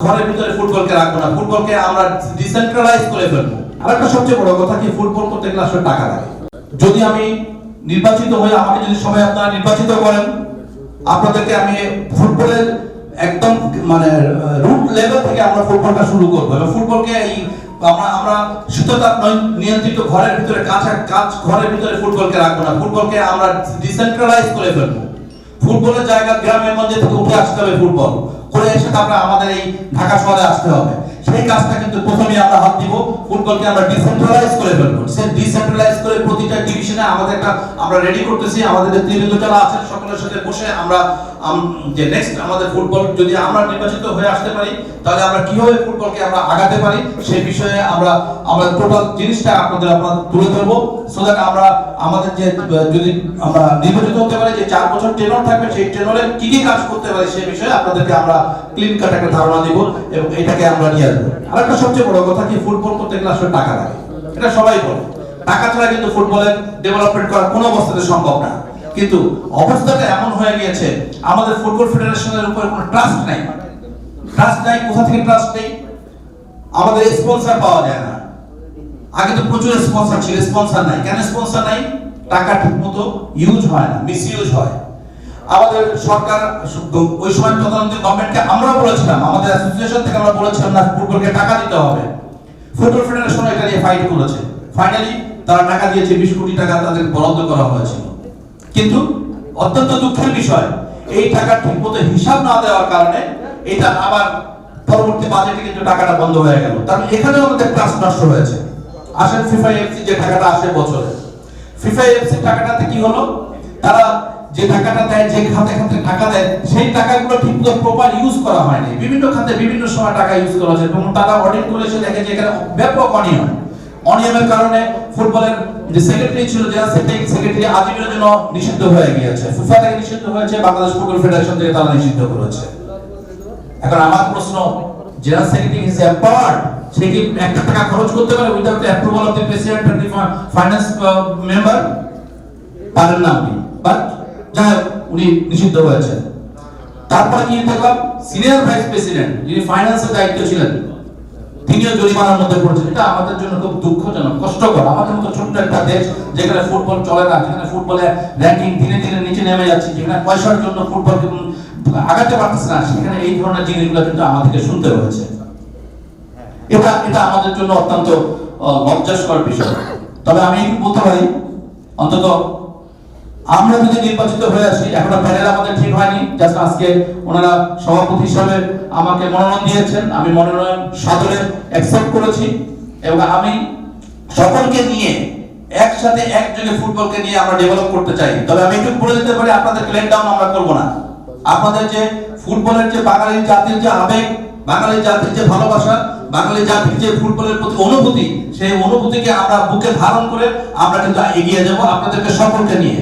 ঘরের ভিতরে ফুটবলকে রাখব না। ফুটবলকে আমরা ডিসেন্ট্রালাইজ করে ফেলব। আর একটা সবচেয়ে বড় কথা কি, ফুটবল করতে গেলে আসলে টাকা লাগে। যদি আমি নির্বাচিত হয়ে আমাকে যদি সবাই আপনারা নির্বাচিত করেন, আপনাদেরকে আমি ফুটবলের একদম মানে রুট লেভেল থেকে আমরা ফুটবলটা শুরু করব। এবং ফুটবলকে এই আমরা আমরা শীততাপ নিয়ন্ত্রিত ঘরের ভিতরে কাঁচা কাঁচ ঘরের ভিতরে ফুটবলকে রাখব না। ফুটবলকে আমরা ডিসেন্ট্রালাইজ করে ফেলব। ফুটবলের জায়গা গ্রামের মধ্যে থেকে উঠে আসতে হবে ফুটবল। করে এসে তারপরে আমাদের এই ঢাকা শহরে আসতে হবে। সেই কাজটা কিন্তু প্রথমে আমরা হাত দিব। ফুটবলকে আমরা ডিসেন্ট্রালাইজ করে ফেলব। সে ডিসেন্ট্রালাইজ করে প্রতিটা ডিভিশনে আমাদের একটা আমরা রেডি করতেছি। আমাদের যে তৃণমূল যারা আছেন, সকলের সাথে বসে আমরা যে নেক্সট আমাদের ফুটবল, যদি আমরা নির্বাচিত হয়ে আসতে পারি, তাহলে আমরা কীভাবে ফুটবলকে আমরা আগাতে পারি, সেই বিষয়ে আমরা আমরা টোটাল জিনিসটা আপনাদের আমরা তুলে ধরবো। সো দ্যাট আমরা, আমাদের যে, যদি আমরা নির্বাচিত হতে পারি, যে চার বছর টেনর থাকবে, সেই টেনরে কি কি কাজ করতে পারি, সেই বিষয়ে আপনাদেরকে আমরা ক্লিন কাট একটা ধারণা দিব এবং এটাকে আমরা নিয়ে আসব। আরেকটা সবচেয়ে বড় কথা কি, ফুটবল করতে গেলে আসলে টাকা লাগে। এটা সবাই বলে। টাকা ছাড়া কিন্তু ফুটবলের ডেভেলপমেন্ট করা কোনো অবস্থাতে সম্ভব না। কিন্তু অবস্থাটা এমন হয়ে গিয়েছে, আমাদের ফুটবল ফেডারেশনের উপর কোনো ট্রাস্ট নাই। ট্রাস্ট নাই, কোথা থেকে ট্রাস্ট নেই? আমাদের স্পন্সর পাওয়া যায় না। আগে তো প্রচুর স্পন্সর ছিল স্পন্সর নাই। কেন স্পন্সর নাই? টাকা ঠিকমতো ইউজ হয় না মিস ইউজ হয়। আমাদের সরকার, ওই সময় প্রধানমন্ত্রী গভর্নমেন্টকে আমরা বলেছিলাম, আমাদের অ্যাসোসিয়েশন থেকে আমরা বলেছিলাম না, ফুটবলকে টাকা দিতে হবে। ফুটবল ফেডারেশন এটা নিয়ে ফাইট করেছে। ফাইনালি তারা টাকা দিয়েছে, বিশ কোটি টাকা তাদের বরাদ্দ করা হয়েছিল। কিন্তু অত্যন্ত দুঃখের বিষয়, এই টাকা ঠিকমতো হিসাব না দেওয়ার কারণে এটা আবার পরবর্তী বাজেটে কিন্তু টাকাটা বন্ধ হয়ে গেল। তার মানে এখানেও আমাদের ক্লাস নষ্ট হয়েছে। আসেন ফিফা এফসি যে টাকাটা আসে বছরে। ফিফা এফসি টাকাটাতে কি হলো? তারা যে টাকাটা দেয়, যে খাতে খাতে টাকা দেয়, সেই টাকাগুলো ঠিকমতো প্রপার ইউজ করা হয়নি বিভিন্ন খাতে বিভিন্ন সময় টাকা ইউজ করা হয়েছে এবং তারা অডিট করে এসে দেখে যে এখানে ব্যাপক অনিয়ম। অনিয়মের কারণে ফুটবলের যে সেক্রেটারি ছিল জেনারেল সেক্রেটারি আজীবনের জন্য নিষিদ্ধ হয়ে গিয়েছে। ফিফা থেকে নিষিদ্ধ হয়েছে, বাংলাদেশ ফুটবল ফেডারেশন থেকে তারা নিষিদ্ধ করেছে। এখন আমার প্রশ্ন জেনারেল সেক্রেটারি ইজ এম্পাওয়ার্ড সে কি একটা টাকা খরচ করতে পারে without approval of the president the finance member পারেন না উনি বাট যাই হোক, উনি নিষিদ্ধ হয়েছেন। তারপর কি দেখলাম? সিনিয়র ভাইস প্রেসিডেন্ট যিনি ফাইন্যান্সের দায়িত্ব ছিলেন তিনিও জরিমানার মধ্যে পড়েছেন। এটা আমাদের জন্য খুব দুঃখজনক কষ্টকর। আমাদের মতো ছোট্ট একটা দেশ যেখানে ফুটবল চলে না যেখানে ফুটবলে র্যাঙ্কিং দিনে দিনে নিচে নেমে যাচ্ছে যেখানে পয়সার জন্য ফুটবল আগাতে পারতেছে না সেখানে এই ধরনের জিনিসগুলো কিন্তু আমাদেরকে শুনতে হয়েছে। এটা এটা আমাদের জন্য অত্যন্ত লজ্জাস্কর বিষয়। তবে আমি বলতে পারি অন্তত আমরা যদি নির্বাচিত হয়ে আসি, এখনও প্যানেল আমাদের ঠিক হয়নি। জাস্ট আজকে ওনারা সভাপতি হিসাবে আমাকে মনোনয়ন দিয়েছেন। আমি মনোনয়ন সাদরে অ্যাকসেপ্ট করেছি। এবং আমি সকলকে নিয়ে, একসাথে একযোগে ফুটবলকে নিয়ে আমরা ডেভেলপ করতে চাই। তবে আমি একটু বলে দিতে পারি, আপনাদের লেট ডাউন আমরা করব না। আপনাদের যে ফুটবলের যে বাঙালি জাতির যে আবেগ, বাঙালি জাতির যে ভালোবাসা, বাঙালি জাতির যে ফুটবলের প্রতি অনুভূতি, সেই অনুভূতিকে আমরা বুকে ধারণ করে আমরা কিন্তু এগিয়ে যাব আপনাদেরকে সকলকে নিয়ে।